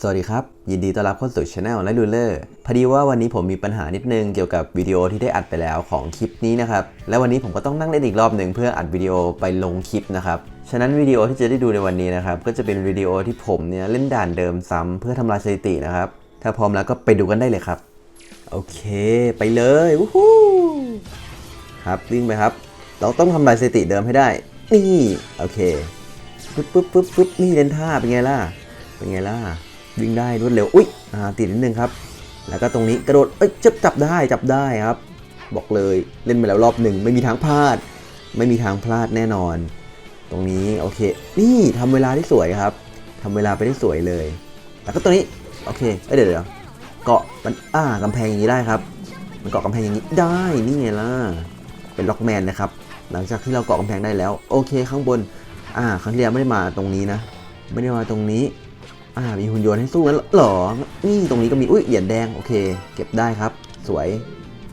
สวัสดีครับ ยินดีต้อนรับเข้าสู่ช anel และลูเลอร์พอดีว่าวันนี้ผมมีปัญหานิดนึงเกี่ยวกับวิดีโอที่ได้อัดไปแล้วของคลิปนี้นะครับ และวันนี้ผมก็ต้องนั่งเล่นอีกรอบหนึ่งเพื่ออัดวิดีโอไปลงคลิปนะครับ ฉะนั้นวิดีโอที่จะได้ดูในวันนี้นะครับ ก็จะเป็นวิดีโอที่ผมเนี่ยเล่นด่านเดิมซ้ำเพื่อทำลายสถิตินะครับ ถ้าพร้อมแล้วก็ไปดูกันได้เลยครับ โอเค ไปเลยวู้ฮู้ครับวิ่งไปครับ เราต้องทำลายสถิติเดิมให้ได้ นี่โอเคปึ๊บปึ๊บปึ๊บปึ๊บนี่เล่นท่าเป็นไงล่ะเป็นไงล่ะ วิ่งได้รวดเร็ว อุ้ยอ่าติดนิดนึงครับ แล้วก็ตรงนี้กระโดด เอ้ยจับจับได้จับได้ครับ บอกเลยเล่นมาแล้วรอบหนึ่งไม่มีทางพลาด ไม่มีทางพลาดแน่นอน ตรงนี้โอเค นี่ทำเวลาได้สวยครับทำเวลาไปได้สวยเลย แล้วก็ตรงนี้โอเคเอ้ยเดี๋ยวเดี๋ยวเกาะมันอ่ากำแพงอย่างนี้ได้ครับ มันเกาะกำแพงอย่างนี้ได้นี่ไงล่ะเป็นล็อกแมนนะครับหลังจากที่เราเกาะกำแพงได้แล้ว โอเคข้างบน อ่าครั้งที่แล้วไม่ได้มาตรงนี้นะ ไม่ได้มาตรงนี้ อ่า มีหุ่นยนต์ให้สู้กันเหรอ นี่ตรงนี้ก็มี อุ้ยเหรียญแดง โอเค เก็บได้ครับ สวย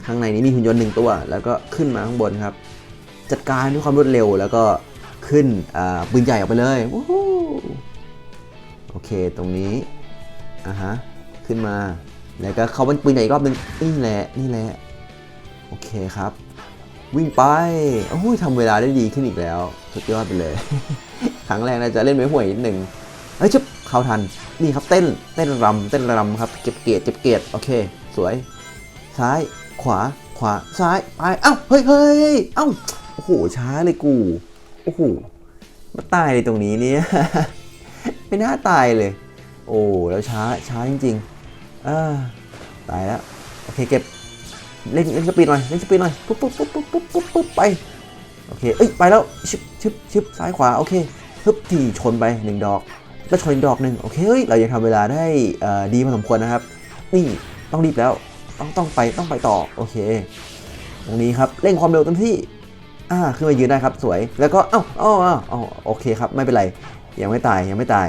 ข้างในนี้มีหุ่นยนต์หนึ่งตัว แล้วก็ขึ้นมาข้างบนครับ จัดการด้วยความรวดเร็ว แล้วก็ขึ้น อ่า ปืนใหญ่ออกไปเลยวู้ฮู้โอเค ตรงนี้ อ่าฮะ ขึ้นมา แล้วก็เขาเป็นปืนใหญ่อีกรอบหนึงนี่แหละ นี่แหละ โอเคครับ วิ่งไป โอ้ยทำเวลาได้ดีขึ้นอีกแล้ว สุดยอดไปเลย ครั้งแรกน่าจะเล่นไม่ห่วยนิดหนึ่งเฮ้ยจุ๊บ เข้าทัน นี่ครับเต้นเต้นรำเต้นรำครับเก็บเกียรติเก็บเกียรติโอเค สวย ซ้ายขวาขวาซ้ายไปเอ้าเฮ้ยเฮ้ยเอ้าโอ้โหช้าเลยกูโอ้โหมาตายเลยตรงนี้เนี่ยไม่น่าตายเลย โอ้แล้วช้าช้าจริงๆอ่าตายแล้วโอเคเก็บเล่นเล่นสปีดหน่อยเล่นสปีดหน่อยปุ๊บปุ๊บปุ๊บปุ๊บปุ๊บปุ๊บปุ๊บไปโอเคเอ้ยไปแล้วชึบชึบชึบซ้ายขวาโอเคฮึบทีชนไปหนึ่งดอก แล้วชนอีกดอกหนึ่งโอเคเฮ้ยเรายังทำเวลาได้ดีพอสมควรนะครับ นี่ต้องรีบแล้วต้องต้องไปต้องไปต่อโอเค ตรงนี้ครับเร่งความเร็วเต็มที่อ่าขึ้นมายืนได้ครับสวยแล้วก็เอ้าเอ้าเอ้าโอเคครับไม่เป็นไรยังไม่ตายยังไม่ตาย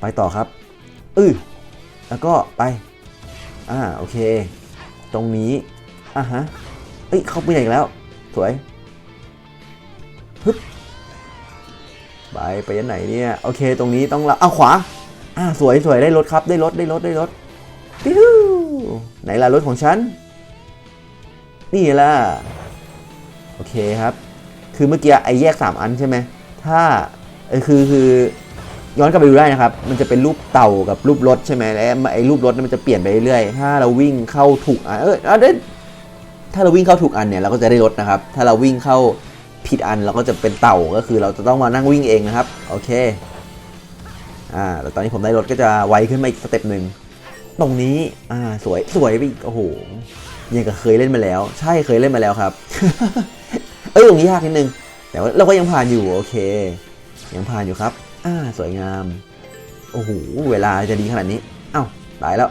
ไปต่อครับอือแล้วก็ไปอ่าโอเค ตรงนี้อะฮะเอ้ยเข้าไปใหญ่อีกแล้ว สวยฮึบ ไปไปยันไหนเนี่ยโอเคตรงนี้ต้องละเอาขวาอ่าสวยสวยได้รถครับได้รถได้รถได้รถปิ้วไหนล่ะรถของฉัน นี่ล่ะโอเคครับ คือเมื่อกี้ไอ้แยก 3 อันใช่ไหมถ้าเออคือคือย้อนกลับไปดูได้นะครับ มันจะเป็นรูปเต่ากับรูปรถใช่ไหมแล้วไอ้รูปรถมันจะเปลี่ยนไปเรื่อยๆถ้าเราวิ่งเข้าถูกอันเออเอาเด้ถ้าเราวิ่งเข้าถูกอันเนี่ยเราก็จะได้รถนะครับ ถ้าเราวิ่งเข้า ผิดอันเราก็จะเป็นเต่าก็คือเราจะต้องมานั่งวิ่งเองนะครับ โอเคอ่าแต่ตอนนี้ผมได้รถก็จะไวขึ้นมาอีกสเต็ปหนึ่งตรงนี้อ่าสวยสวยไปอีกโอ้โหยังกับเคยเล่นมาแล้ว ใช่เคยเล่นมาแล้วครับ เอ้ยตรงนี้ยากนิดนึง แต่ว่าเราก็ยังผ่านอยู่โอเค ยังผ่านอยู่ครับ อ่าสวยงามโอ้โหเวลาจะดีขนาดนี้เอ้าตายแล้ว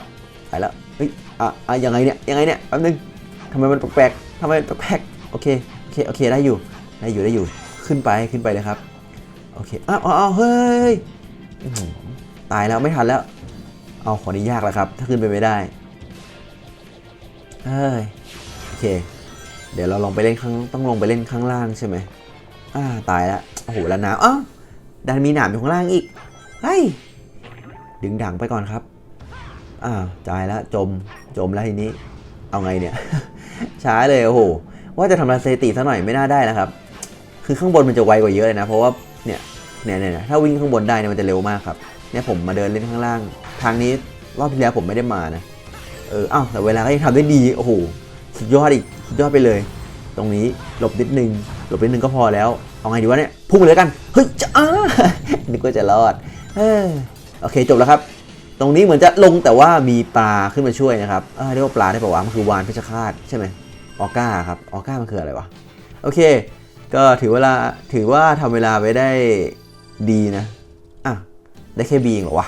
ตายแล้วเฮ้ยอะอะยังไงเนี่ยยังไงเนี่ยแป๊บนึงทำไมมันแปลกๆทำไมมันแปลกๆโอเคโอเคโอเคได้อยู่ ได้อยู่ได้อยู่ขึ้นไปขึ้นไปเลยครับ โอเคอ้าวอ้าวเฮ้ยตายแล้วไม่ทันแล้ว เอาขอนี้ยากแล้วครับ ถ้าขึ้นไปไม่ได้เฮ้ยโอเค เดี๋ยวเราลองไปเล่นข้างต้องลงไปเล่นข้างล่างใช่ไหมอ่าตายแล้วโอ้โหแล้วน้ำอ้าวดันมีหนามอยู่ข้างล่างอีกเฮ้ยดึงดังไปก่อนครับอ้าวตายแล้วจมจมแล้วทีนี้ เอาไงเนี่ย ช้าเลยโอ้โหว่าจะทำลายสถิติซะหน่อยไม่น่าได้นะครับ คือข้างบนมันจะไวกว่าเยอะเลยนะ เพราะว่าเนี่ยเนี่ยเนี่ยถ้าวิ่งข้างบนได้เนี่ยมันจะเร็วมากครับเนี่ยผมมาเดินเล่นข้างล่าง ทางนี้รอบที่แล้วผมไม่ได้มานะเอออ้าวแต่เวลาก็ยังทำได้ดีโอ้โหสุดยอดอีกสุดยอดไปเลย ตรงนี้หลบนิดนึงหลบนิดนึงก็พอแล้วเอาไงดีวะเนี่ยพุ่งเลยกันเฮ้ยจะอ้านึกว่าจะรอดเออโอเคจบแล้วครับ ตรงนี้เหมือนจะลงแต่ว่ามีปลาขึ้นมาช่วยนะครับเออเรียกว่าปลาได้ป่าวะมันคือวานเพชฌฆาตใช่ไหมออก้าครับออก้ามันคืออะไรวะโอเค ก็ถือเวลาถือว่าทำเวลาไปได้ดีนะอะได้แค่บีเองเหรอวะ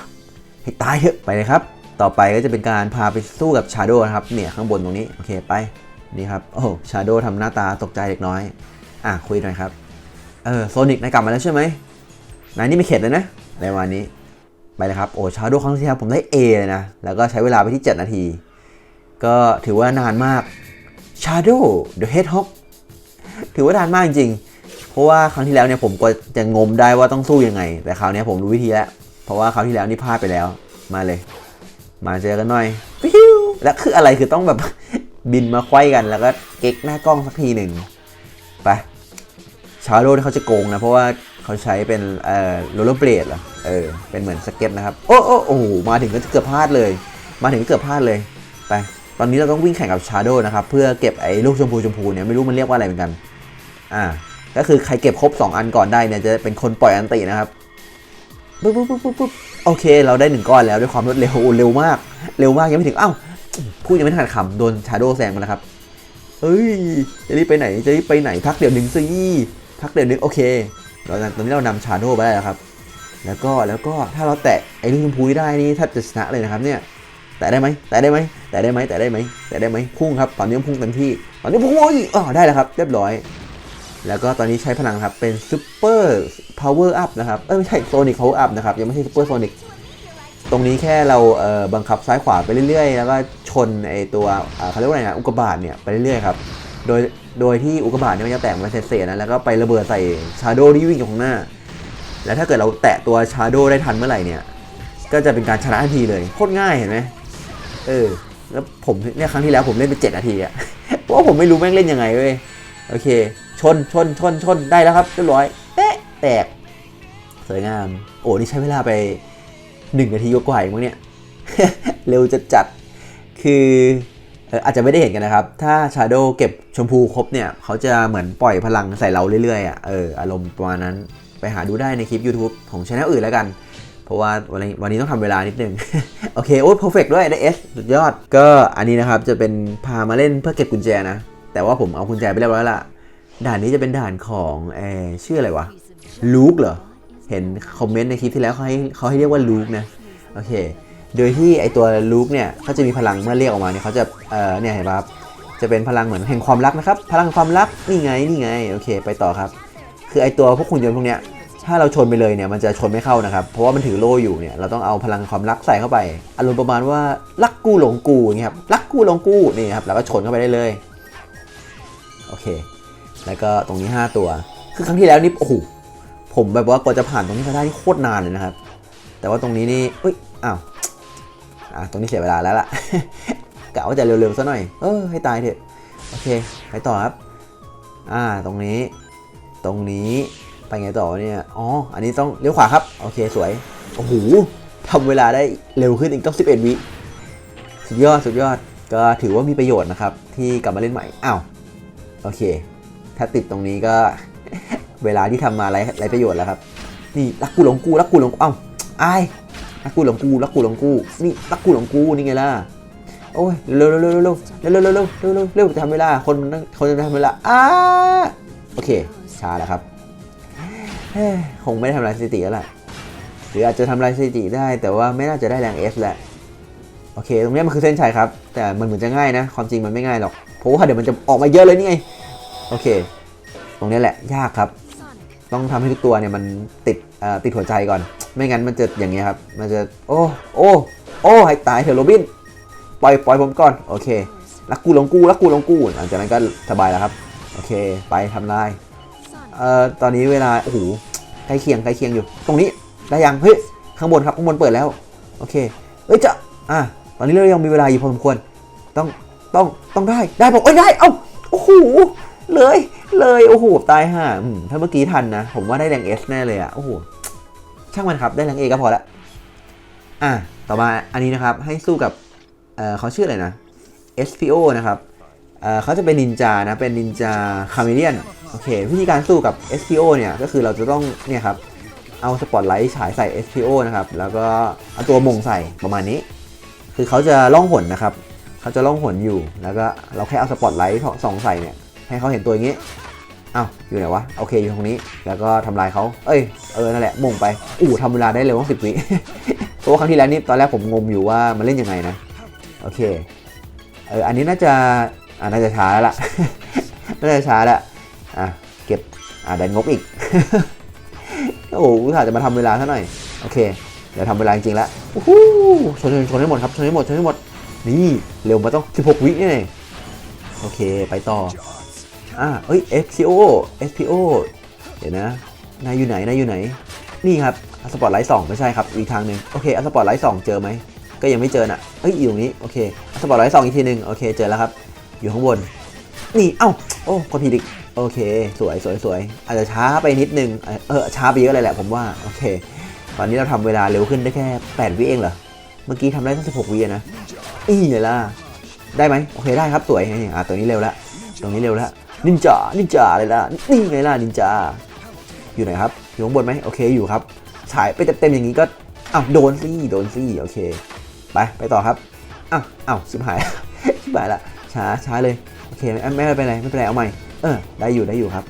ให้ตายเถอะไปเลยครับ ต่อไปก็จะเป็นการพาไปสู้กับชาโดนะครับเนี่ยข้างบนตรงนี้โอเคไปนี่ครับโอ้ชาโดทำหน้าตาตกใจเล็กน้อย อะคุยหน่อยครับเออโซนิกนายกลับมาแล้วใช่ไหมนายนี่ไม่เข็ดเลยนะในวันนี้ไปเลยครับโอ้ชาโดครั้งที่แล้วผมได้ A เลยนะแล้วก็ใช้เวลาไปที่ 7 นาที ก็ถือว่านานมาก Shadow the Hedgehog ถือว่านานมากจริงๆ เพราะว่าครั้งที่แล้วเนี่ยผมก็จะงมได้ว่าต้องสู้ยังไง แต่คราวนี้ผมรู้วิธีแล้ว เพราะว่าคราวที่แล้วนี่พลาดไปแล้ว มาเลย มาเจอกันหน่อยฟิวแล้วคืออะไรคือต้องแบบบินมาไขว้กันแล้วก็เก๊กหน้ากล้องสักทีหนึ่งไปชาโดที่เขาจะโกงนะ เพราะว่าเขาใช้เป็นเอ่อโรลเลอร์เบลดเหรอเออเป็นเหมือนสเก็ตนะครับ โอ้โอ้โอ้มาถึงก็เกือบพลาดเลย มาถึงก็เกือบพลาดเลยไปตอนนี้เราต้องวิ่งแข่งกับชาโดนะครับ เพื่อเก็บไอ้ลูกชมพูชมพูเนี่ยไม่รู้มันเรียกว่าอะไรเหมือนกัน อ่าก็คือใครเก็บครบ 2 อันก่อนได้เนี่ยจะเป็นคนปล่อยอันตินะครับปุ๊บปุ๊บปุ๊บปุ๊บโอเค เราได้หนึ่งก้อนแล้วด้วยความรวดเร็วเร็วมาก เร็วมากยังไม่ถึงอ้าวพูดยังไม่ทันคำโดนชาโดแซงมาแล้วครับเอ้ยจะรีบไปไหนจะรีบไปไหนพักเดี๋ยวหนึ่งสิพักเดี๋ยวหนึ่งโอเคเราตอนนี้เรานำชาโดไปได้แล้วครับ แล้วก็แล้วก็ถ้าเราแตะไอ้ลูกชมพูได้นี่ถ้าจะชนะเลยนะครับเนี่ยแต่ได้ไหมแต่ได้ไหมแต่ได้ไหมแต่ได้ไหมแต่ได้ไหมพุ่งครับตอนนี้พุ่งเต็มที่ตอนนี้พุ่งโอ้ยอ๋อได้แล้วครับ เรียบร้อย แล้วก็ตอนนี้ใช้พลังครับ เป็นซูเปอร์พาวเวอร์อัพนะครับ เอ้ยไม่ใช่โซนิกพาวเวอร์อัพนะครับ ยังไม่ใช่ซูเปอร์โซนิกตรงนี้แค่เราเอ่อบังคับซ้ายขวาไปเรื่อยๆ แล้วก็ชนไอตัวเขาเรียกว่าไงนะอุกกาบาตเนี่ยไปเรื่อยๆครับ โดยโดยที่อุกกาบาตเนี่ยมันจะแตกมาเศษๆนะแล้วก็ไประเบิดใส่ชาโดว์ที่วิ่งอยู่ข้างหน้า แล้วถ้าเกิดเราแตะตัวชาโดได้ทันเมื่อไหร่เนี่ยก็จะเป็นการชนะทันทีเลยโคตรง่ายเห็นไหมเออแล้วผมเนี่ยครั้งที่แล้วผมเล่นไปเจ็ดนาทีอะเพราะผมไม่รู้แม่งเล่นยังไงเว้ยโอเค ชนชนชนชนได้แล้วครับเรียบร้อยเป๊ะแตก สวยงาม โอ้นี่ใช้เวลาไปหนึ่งนาทีกว่าเองมั้งเนี่ย เร็วจะจัดคือเอออาจจะไม่ได้เห็นกันนะครับ ถ้าชาโดเก็บชมพูครบเนี่ย เขาจะเหมือนปล่อยพลังใส่เราเรื่อยๆอะเอออารมณ์ประมาณนั้นไปหาดูได้ในคลิป YouTube ของช anel อื่นแล้วกัน เพราะว่าวันนี้วันนี้ต้องทำเวลานิดนึง โอเค โอ้เพอร์เฟกด้วยได้ S สุดยอด ก็อันนี้นะครับ จะเป็นพามาเล่นเพื่อเก็บกุญแจนะ แต่ว่าผมเอากุญแจไปเรียบร้อยแล้วล่ะ ด่านนี้จะเป็นด่านของเออชื่ออะไรวะลูกเหรอ เห็นคอมเมนต์ในคลิปที่แล้วเขาให้เขาให้เรียกว่าลูกนะ โอเค โดยที่ไอตัวลูกเนี่ยเขาจะมีพลังเมื่อเรียกออกมาเนี่ยเขาจะ เออเนี่ยเห็นปะครับ จะเป็นพลังเหมือนแห่งความรักนะครับ พลังความรัก นี่ไง นี่ไง โอเค ไปต่อครับ คือไอตัวพวกหุ่นยนต์พวกเนี้ย ถ้าเราชนไปเลยเนี่ย มันจะชนไม่เข้านะครับ เพราะว่ามันถือโล่อยู่เนี่ย เราต้องเอาพลังความรักใส่เข้าไป อารมณ์ประมาณว่ารักกูหลงกูอย่างเงี้ยครับ รักกูหลงกู นี่ครับ แล้วก็ชนเข้าไปได้เลย โอเค แล้วก็ตรงนี้ 5 ตัว คือครั้งที่แล้วนี่โอ้โหผมแบบว่ากว่าจะผ่านตรงนี้มาได้นี่โคตรนานเลยนะครับ แต่ว่าตรงนี้นี่เอ้ยอ้าวอะตรงนี้เสียเวลาแล้วล่ะกะว่าจะเร็วๆซะหน่อย เออให้ตายเถอะโอเคไปต่อครับ อ่าตรงนี้ ตรงนี้ไปไงต่อเนี่ยอ๋ออันนี้ต้องเลี้ยวขวาครับโอเคสวยโอ้โหทำเวลาได้เร็วขึ้นอีกต้อง 11 วิสุดยอดสุดยอดก็ถือว่ามีประโยชน์นะครับ ที่กลับมาเล่นใหม่อ้าวโอเค ถ้าติดตรงนี้ก็ เวลาที่ทำมาไรไรประโยชน์แล้วครับ นี่รักกูหลงกูรักกูหลงกูเอ้าอายรักกูหลงกูรักกูหลงกู นี่รักกูหลงกูนี่ไงล่ะโอ้ยเร็วเร็วเร็วเร็วเร็วเร็วเร็วเร็วเร็วเร็วเร็วจะทำเวลาคนคนจะทำเวลาอ้าโอเคช้าแล้วครับคงไม่ได้ทำลายสถิติแล้วแหละหรืออาจจะทำลายสถิติได้ แต่ว่าไม่น่าจะได้แรง S แหละโอเค ตรงนี้มันคือเส้นชัยครับ แต่มันเหมือนจะง่ายนะ ความจริงมันไม่ง่ายหรอก เพราะว่าเดี๋ยวมันจะออกมาเยอะเลยนี่ไง โอเค ตรงนี้แหละยากครับ ต้องทำให้ทุกตัวเนี่ยมันติดติดหัวใจก่อน ไม่งั้นมันจะอย่างเงี้ยครับ มันจะโอ้โอ้โอ้ให้ตายเถอะโรบิน ปล่อยปล่อยผมก่อน โอเครักกูลงกูรักกูลงกูหลังจากนั้นก็สบายแล้วครับ โอเค ไปทำลาย เอ่อ ตอนนี้เวลา โอ้โห ใกล้เคียงใกล้เคียงอยู่ ตรงนี้ ได้ยัง เฮ้ย ข้างบนครับ ข้างบนเปิดแล้ว โอเค เอ้ยจะอะ ตอนนี้เรายังมีเวลาอยู่พอสมควร ต้อง ต้อง ต้องได้ ได้ผมเอ้ย ได้ เอ้า โอ้โห เลย เลย โอ้โห ตายห่าถ้าเมื่อกี้ทันนะ ผมว่าได้แรง S แน่เลยอะโอ้โห ช่างมันครับ ได้แรง A ก็พอละ อะ ต่อมาอันนี้นะครับ ให้สู้กับ เออเขาชื่ออะไรนะ SPO นะครับ เออเขาจะเป็นนินจานะ เป็นนินจาคาเมเลียน โอเค วิธีการสู้กับ SPO เนี่ย ก็คือเราจะต้อง เนี่ยครับ เอาสปอตไลท์ฉายใส่ SPO นะครับ แล้วก็เอาตัวมงใส่ประมาณนี้ คือเขาจะล่องหนนะครับ เขาจะล่องหนอยู่ แล้วก็เราแค่เอาสปอตไลท์ส่องใส่เนี่ย ให้เขาเห็นตัวอย่างนี้อ้าวอยู่ไหนวะโอเคอยู่ตรงนี้ แล้วก็ทำลายเขาเอ้ยเออนั่นแหละมุ่งไปอู้ทำเวลาได้เร็วตั้งสิบวิเพราะว่าครั้งที่แล้วนี่ตอนแรกผมงมอยู่ว่ามันเล่นยังไงนะโอเคเอออันนี้น่าจะอ่าน่าจะช้าแล้วล่ะน่าจะช้าแล้วอะเก็บอ่าได้งบอีกโอ้โหอุตส่าจะมาทำเวลาซะหน่อยโอเคเดี๋ยวทำเวลาจริงๆแล้วโอ้โหชนชนชนให้หมดครับชนให้หมดชนให้หมดนี่เร็วมาต้อง 16 วินี่เองโอเค ไปต่อ อ่าเอ้ย SPO SPO เดี๋ยวนะ นายอยู่ไหน นายอยู่ไหน นี่ครับอัสปอร์ตไลท์สองไม่ใช่ครับ อีกทางหนึ่งโอเคอาสปอร์ตไลท์สองเจอไหม ก็ยังไม่เจอน่ะ เอ้ย อยู่ตรงนี้ โอเคอาสปอร์ตไลท์สองอีกทีหนึ่งโอเค เจอแล้วครับ อยู่ข้างบน นี่ เอ้า โอ้กดผิดอีก โอเค สวยสวยสวย อาจจะช้าไปนิดนึง เออ ช้าไปเยอะเลยแหละผมว่า โอเค ตอนนี้เราทำเวลาเร็วขึ้นได้แค่ 8 วิเองเหรอ เมื่อกี้ทำได้ตั้ง16วินะอีไงล่ะ ได้ไหมโอเค ได้ครับ สวยอะตัวนี้เร็วละตรงนี้เร็วละ นินจา นินจาเลยล่ะ นี่ไงล่ะนินจา อยู่ไหนครับ อยู่ข้างบนไหมโอเค อยู่ครับ ฉายไปเต็มๆอย่างนี้ก็อ้าวโดนซี่โดนซี่โอเค ไป ไปต่อครับ อ้าวอ้าวชิบหายชิบหายละ ช้า ช้าเลย โอเค ไม่ไม่เป็นไร ไม่เป็นไร เอาใหม่ เออ ได้อยู่ ได้อยู่ครับ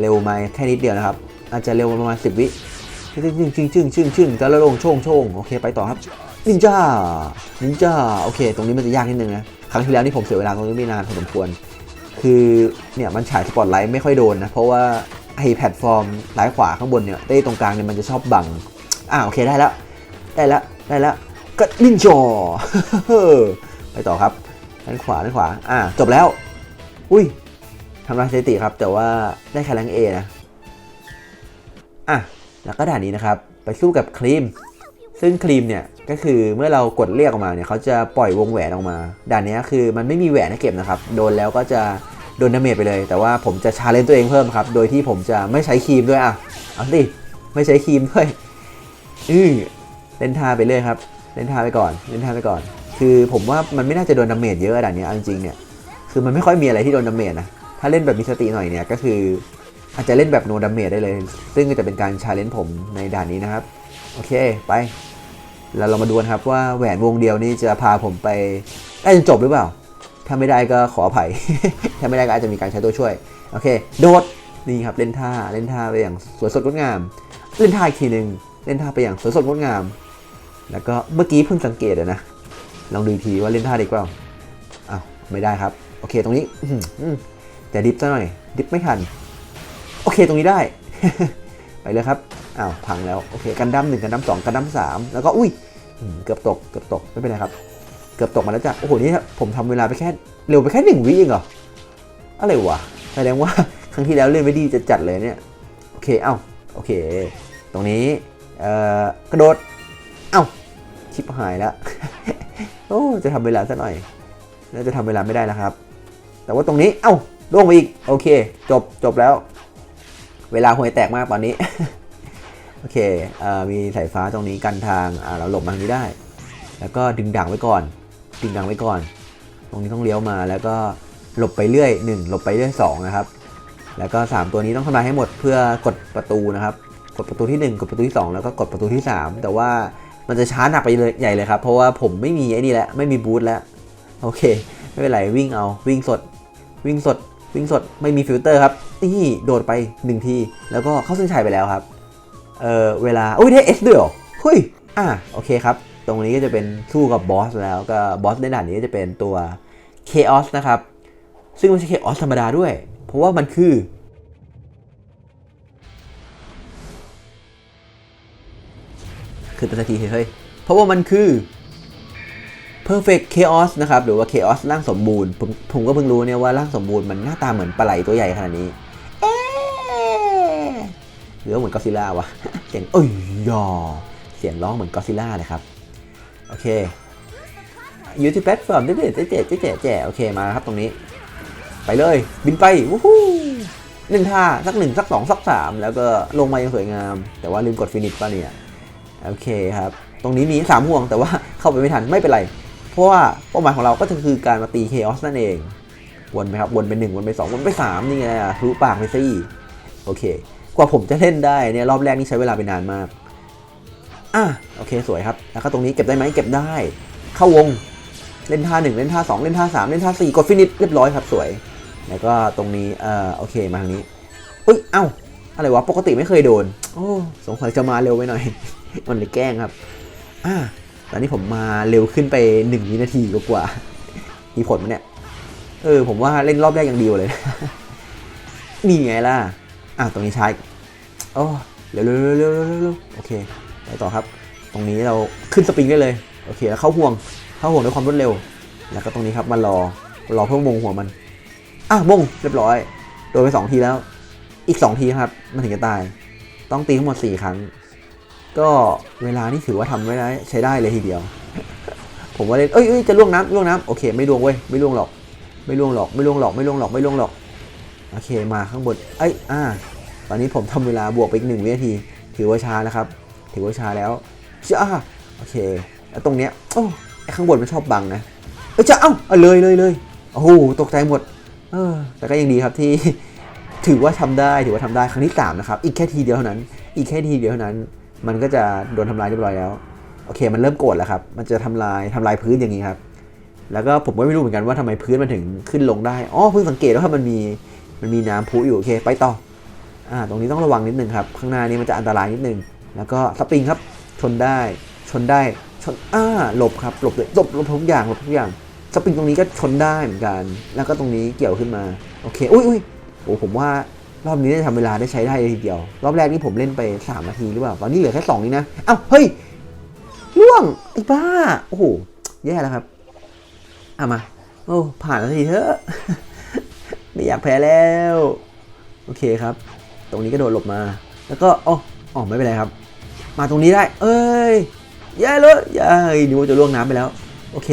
เร็วมาแค่นิดเดียวนะครับ อาจจะเร็วประมาณ10วิชึ่งชึ่งชึ่งชึ่งชึ่งชึ่งจะละลงโช่งโช่งโอเค ไปต่อครับ นินจา นินจา โอเค ตรงนี้มันจะยากนิดนึงนะ ครั้งที่แล้วนี่ผมเสียเวลาตรงนี้ไม่นานพอสมควร คือเนี่ยมันฉายสปอตไลท์ไม่ค่อยโดนนะ เพราะว่าไอแพลตฟอร์มซ้ายขวาข้างบนเนี่ยได้ตรงกลางเนี่ยมันจะชอบบังอ่าโอเคได้แล้ว ได้แล้ว ได้แล้วก็นินจอไปต่อครับด้านขวาด้านขวา อ่า จบแล้ว อุ้ยทำลายสถิติครับ แต่ว่าได้ค่แรงเอนะ อะ แล้วก็ด่านนี้นะครับ ไปสู้กับครีม ซึ่งครีมเนี่ยก็คือเมื่อเรากดเรียกออกมาเนี่ยเขาจะปล่อยวงแหวนออกมา ด่านนี้คือมันไม่มีแหวนให้เก็บนะครับ โดนแล้วก็จะโดนดาเมจไปเลย แต่ว่าผมจะชาเลนจ์ตัวเองเพิ่มครับ โดยที่ผมจะไม่ใช้ครีมด้วยอะเอาสิไม่ใช้ครีมด้วยอือเล่นท่าไปเรื่อยครับ เล่นท่าไปก่อน เล่นท่าไปก่อน คือผมว่ามันไม่น่าจะโดนดาเมจเยอะด่านนี้เอาจริงๆเนี่ย คือมันไม่ค่อยมีอะไรที่โดนดาเมจนะ ถ้าเล่นแบบมีสติหน่อยเนี่ยก็คืออาจจะเล่นแบบโนดาเมจได้เลย ซึ่งจะเป็นการชาเลนจ์ผมในด่านนี้นะครับ โอเค ไป แล้วเรามาดูกันครับว่าแหวนวงเดียวนี้จะพาผมไปได้จนจบหรือเปล่า ถ้าไม่ได้ก็ขออภัย ถ้าไม่ได้ก็อาจจะมีการใช้ตัวช่วย โอเค โดด นี่ครับเล่นท่าเล่นท่าไปอย่างสวยสดงดงาม เล่นท่าอีกทีหนึ่งเล่นท่าไปอย่างสวยสดงดงาม แล้วก็เมื่อกี้เพิ่งสังเกตอะนะ ลองดูทีว่าเล่นท่าดีกว่าอ้าวไม่ได้ครับ โอเคตรงนี้อืแต่ดิฟซะหน่อย ดิฟไม่ทัน โอเคตรงนี้ได้ ไปเลยครับ อ้าวพังแล้วโอเคกันดั้มหนึ่งกันดั้มสองกันดั้มสามแล้วก็อุ้ยเกือบตกเกือบตกไม่เป็นไรครับ เกือบตกมาแล้วจ้ะโอ้โหนี่ผมทำเวลาไปแค่เร็วไปแค่หนึ่งวิเองเหรออะไรวะแสดงว่าครั้งที่แล้วเล่นไม่ดีจะจัดเลยเนี่ยโอเคเอ้าโอเค ตรงนี้เอ่อกระโดดเอ้าชิบหายแล้วโอ้จะทำเวลาซะหน่อยแล้วจะทำเวลาไม่ได้แล้วครับ แต่ว่าตรงนี้เอ้าล่วงไปอีกโอเค จบจบแล้ว เวลาห่วยแตกมากตอนนี้ โอเคเอมีสายฟ้าตรงนี้กันทางเราหลบมาทางนี้ได้ แล้วก็ดึงดังไว้ก่อน ดึงดังไว้ก่อน ตรงนี้ต้องเลี้ยวมาแล้วก็หลบไปเรื่อย 1 หลบไปเรื่อย2นะครับ แล้วก็ 3 ตัวนี้ต้องทำลายให้หมดเพื่อกดประตูนะครับ กดประตูที่ 1 กดประตูที่ 2 แล้วก็กดประตูที่ 3 แต่ว่ามันจะช้าหนักไปเลยใหญ่เลยครับ เพราะว่าผมไม่มีไอ้นี่แล้วไม่มีบูทแล้ว โอเค ไม่เป็นไรวิ่งเอาวิ่งสด วิ่งสด วิ่งสดไม่มีฟิลเตอร์ครับนี่โดดไปหนึ่งทีแล้วก็เข้าเส้นชัยไปแล้วครับ เออเวลาอุ้ยได้ S ด้วยเหรอเฮ้ยอะโอเคครับ ตรงนี้ก็จะเป็นสู้กับบอสแล้วก็บอสในด่านนี้ก็จะเป็นตัว Chaos นะครับ ซึ่งไม่ใช่ Chaos ธรรมดาด้วย เพราะว่ามันคือคือตัวทีเฮ้ยเพราะว่ามันคือ Perfect Chaos นะครับ หรือว่า Chaos ร่างสมบูรณ์ ผมผมก็เพิ่งรู้เนี่ยว่าร่างสมบูรณ์มันหน้าตาเหมือนปลาไหลตัวใหญ่ขนาดนี้ หรือว่าเหมือนก็ซิล่าวะเสียงเอ้ยยอเสียงร้องเหมือนก็ซิล่าเลยครับ โอเคยูทูบแพลตฟอร์มเจ๊เจ๊เจ๊เจ๊เจ๊เจ๊โอเคมาครับตรงนี้ ไปเลยบินไปวู้ฮู้หนึ่งท่าสักหนึ่งสักสองสักสามแล้วก็ลงมาอย่างสวยงาม แต่ว่าลืมกดฟินิชป่ะเนี่ยโอเคครับ ตรงนี้มี3ห่วงแต่ว่าเข้าไปไม่ทันไม่เป็นไร เพราะว่าเป้าหมายของเราก็คือการมาตีเคออสนั่นเองวนไปครับวนไป1วนไป2วนไป3นี่ไงทะลุปากไปซี่โอเค กว่าผมจะเล่นได้เนี่ยรอบแรกนี่ใช้เวลาไปนานมาก อะโอเคสวยครับ แล้วก็ตรงนี้เก็บได้ไหมเก็บได้ เข้าวงเล่นท่า1เล่นท่า2เล่นท่า3เล่นท่า4กดฟินิชเรียบร้อยครับสวย แล้วก็ตรงนี้เอ่อโอเคมาทางนี้อุ้ยเอ้าอะไรวะปกติไม่เคยโดน โอ้สงสัยจะมาเร็วไปหน่อย มันเลยแกล้งครับอ่าตอนนี้ผมมาเร็วขึ้นไปหนึ่งวินาทีกว่ามีผลไหมเนี่ยเออผมว่าเล่นรอบแรกยังดีกว่าเลย นี่ไงล่ะ อะตรงนี้ใช้โอ้เร็วเร็วเร็วเร็วเร็วเร็วโอเคไปต่อครับ ตรงนี้เราขึ้นสปริงได้เลยโอเคแล้วเข้าห่วงเข้าห่วงด้วยความรวดเร็ว แล้วก็ตรงนี้ครับมารอรอเพิ่มวงหัวมันอะวงเรียบร้อยโดนไปสองทีแล้ว อีกสองทีครับมันถึงจะตาย ต้องตีทั้งหมดสี่ครั้ง ก็เวลานี่ถือว่าทำไม่ได้ใช้ได้เลยทีเดียว ผมว่าเล่นเอ้ยเอ้ยจะล่วงน้ำล่วงน้ำโอเค ไม่ล่วงเว้ยไม่ล่วงหรอก ไม่ล่วงหรอกไม่ล่วงหรอกไม่ล่วงหรอกไม่ล่วงหรอก โอเคมาข้างบนเอ้ยอ่าตอนนี้ผมทำเวลาบวกไปอีกหนึ่งวินาที ถือว่าช้านะครับ ถือว่าช้าแล้วช้าโอเค แล้วตรงเนี้ยโอ้ข้างบนมันชอบบังนะเอ้ยจะเอ้าเอาเลยเลยเลยโอ้โหตกใจหมดเออแต่ก็ยังดีครับที่ ถือว่าทำได้ถือว่าทำได้ครั้งที่สามนะครับอีกแค่ทีเดียวเท่านั้น อีกแค่ทีเดียวเท่านั้น มันก็จะโดนทำลายเรียบร้อยแล้วโอเค มันเริ่มโกรธแล้วครับ มันจะทำลายทำลายพื้นอย่างนี้ครับ แล้วก็ผมก็ไม่รู้เหมือนกันว่าทำไมพื้นมันถึงขึ้นลงได้ อ๋อ เพิ่งสังเกตว่ามันมี มันมีน้ำพุอยู่โอเคไปต่ออ่าตรงนี้ต้องระวังนิดนึงครับ ข้างหน้านี้มันจะอันตรายนิดนึง แล้วก็สปริงครับ ชนได้ ชนได้ ชนอ่าหลบครับ หลบเลยหลบหลบทุกอย่างหลบทุกอย่าง สปริงตรงนี้ก็ชนได้เหมือนกัน แล้วก็ตรงนี้เกี่ยวขึ้นมา โอเค อุ้ยอุ้ยโอ้ผมว่ารอบนี้ได้ทำเวลาได้ใช้ได้เลยทีเดียว รอบแรกนี่ผมเล่นไป 3 นาทีหรือเปล่า ตอนนี้เหลือแค่2นี่นะ เอ้า เฮ้ยล่วงไอ้บ้า โอ้โห แย่แล้วครับเอามา โอ้ ผ่านแล้วทีเถอะ ไม่อยากแพ้แล้ว โอเคครับ ตรงนี้ก็โดดหลบมา แล้วก็อ๋ออ๋อไม่เป็นไรครับ มาตรงนี้ได้ เอ้ยแย่เลยแย่นึกว่าจะล่วงน้ำไปแล้ว โอเค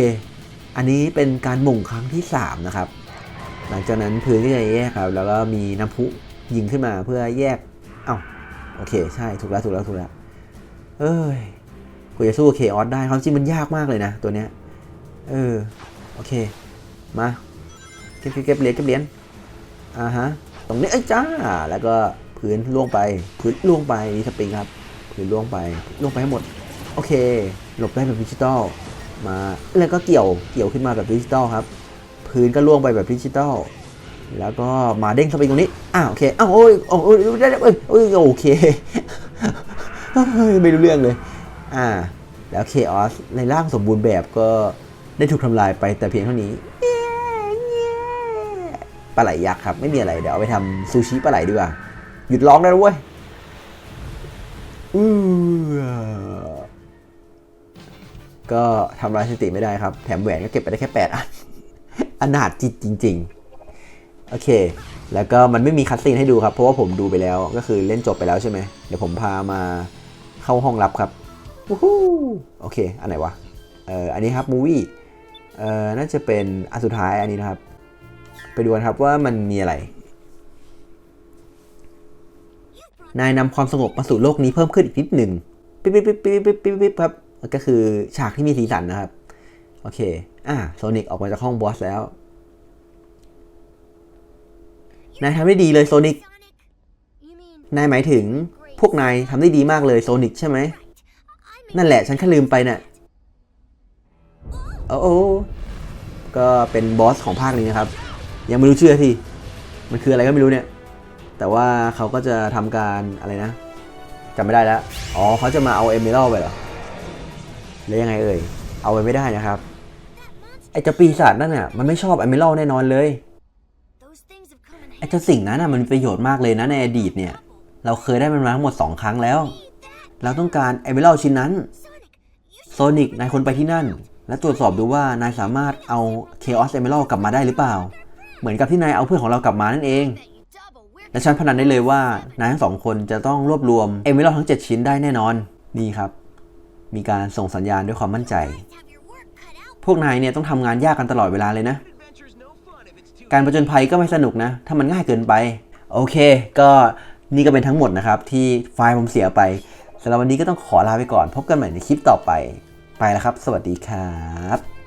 อันนี้เป็นการหม่งครั้งที่ 3 นะครับ หลังจากนั้นพื้นก็จะแยกครับ แล้วก็มีน้ำพุยิงขึ้นมาเพื่อแยก เอ้า โอเค ใช่ ถูกแล้ว ถูกแล้ว ถูกแล้ว เอ้ยกูจะสู้เคออสได้ความจริงมันยากมากเลยนะ ตัวเนี้ย เออ โอเค มา เก็บเก็บเก็บเหรียญ เก็บเหรียญ อ่าฮะ ตรงนี้ไอ้จ้า แล้วก็พื้นล่วงไป พื้นล่วงไปนี่สปริงครับ พื้นล่วงไป ล่วงไปให้หมด โอเค หลบได้แบบดิจิตอล มา แล้วก็เกี่ยว เกี่ยวขึ้นมาแบบดิจิตอลครับ พื้นก็ล่วงไปแบบดิจิตอล แล้วก็มาเด้งสปริงตรงนี้ อ้าวโอเค อ้าวโอ้ยโอ้ยได้ได้เอ้ยโอเคเฮ้ยไม่รู้เรื่องเลย อ่า แล้วเคออสในร่างสมบูรณ์แบบก็ได้ถูกทำลายไปแต่เพียงเท่านี้ ปลาไหลยักษ์ครับ ไม่มีอะไร เดี๋ยวเอาไปทำซูชิปลาไหลดีกว่า หยุดร้องได้แล้วเว้ยอือก็ทำลายสติไม่ได้ครับ แถมแหวนก็เก็บไปได้แค่8อันอนาถจิตจริง ๆ โอเค แล้วก็มันไม่มีคัตซีนให้ดูครับ เพราะว่าผมดูไปแล้ว ก็คือเล่นจบไปแล้วใช่ไหม เดี๋ยวผมพามาเข้าห้องลับครับวู้ฮู้โอเค อันไหนวะ เอ่อ อันนี้ครับมูวี่ เอ่อ น่าจะเป็นอันสุดท้ายอันนี้นะครับ ไปดูกันครับว่ามันมีอะไร นายนำความสงบมาสู่โลกนี้เพิ่มขึ้นอีกนิดหนึ่งปิ๊บปิ๊บปิ๊บปิ๊บปิ๊บปิ๊บปิ๊บครับก็คือฉากที่มีสีสันนะครับ โอเค อะโซนิกออกมาจากห้องบอสแล้ว นายทำได้ดีเลยโซนิกนายหมายถึงพวกนายทำได้ดีมากเลยโซนิกใช่ไหม นั่นแหละฉันแค่ลืมไปน่ะโอ้โอ้ก็เป็นบอสของภาคนี้นะครับ ยังไม่รู้ชื่อทีมันคืออะไรก็ไม่รู้เนี่ย แต่ว่าเขาก็จะทำการอะไรนะจำไม่ได้แล้ว อ๋อเขาจะมาเอาเอเมอรัลไปเหรอแล้วยังไงเอ่ย เอาไปไม่ได้นะครับ ไอ้เจ้าปีศาจนั่นน่ะ มันไม่ชอบเอเมอรัลแน่นอนเลย ไอ้เจ้าสิ่งนั้นน่ะมันมีประโยชน์มากเลยนะในอดีตเนี่ย เราเคยได้มันมาทั้งหมด 2 ครั้งแล้ว เราต้องการเอเมอรัลชิ้นนั้น โซนิกนายคนไปที่นั่น และตรวจสอบดูว่านายสามารถเอา Chaos Emerald กลับมาได้หรือเปล่า เหมือนกับที่นายเอาเพื่อนของเรากลับมานั่นเอง และฉันพนันได้เลยว่านายทั้งสองคนจะต้องรวบรวม Emerald ทั้ง 7 ชิ้นได้แน่นอน นี่ครับ มีการส่งสัญญาณด้วยความมั่นใจ พวกนายเนี่ยต้องทำงานยากกันตลอดเวลาเลยนะ การประจนภัยก็ไม่สนุกนะ ถ้ามันง่ายเกินไป โอเค ก็นี่ก็เป็นทั้งหมดนะครับ ที่ไฟล์ผมเสียไปสำหรับวันนี้ก็ต้องขอลาไปก่อน พบกันใหม่ในคลิปต่อไป ไปแล้วครับ สวัสดีครับ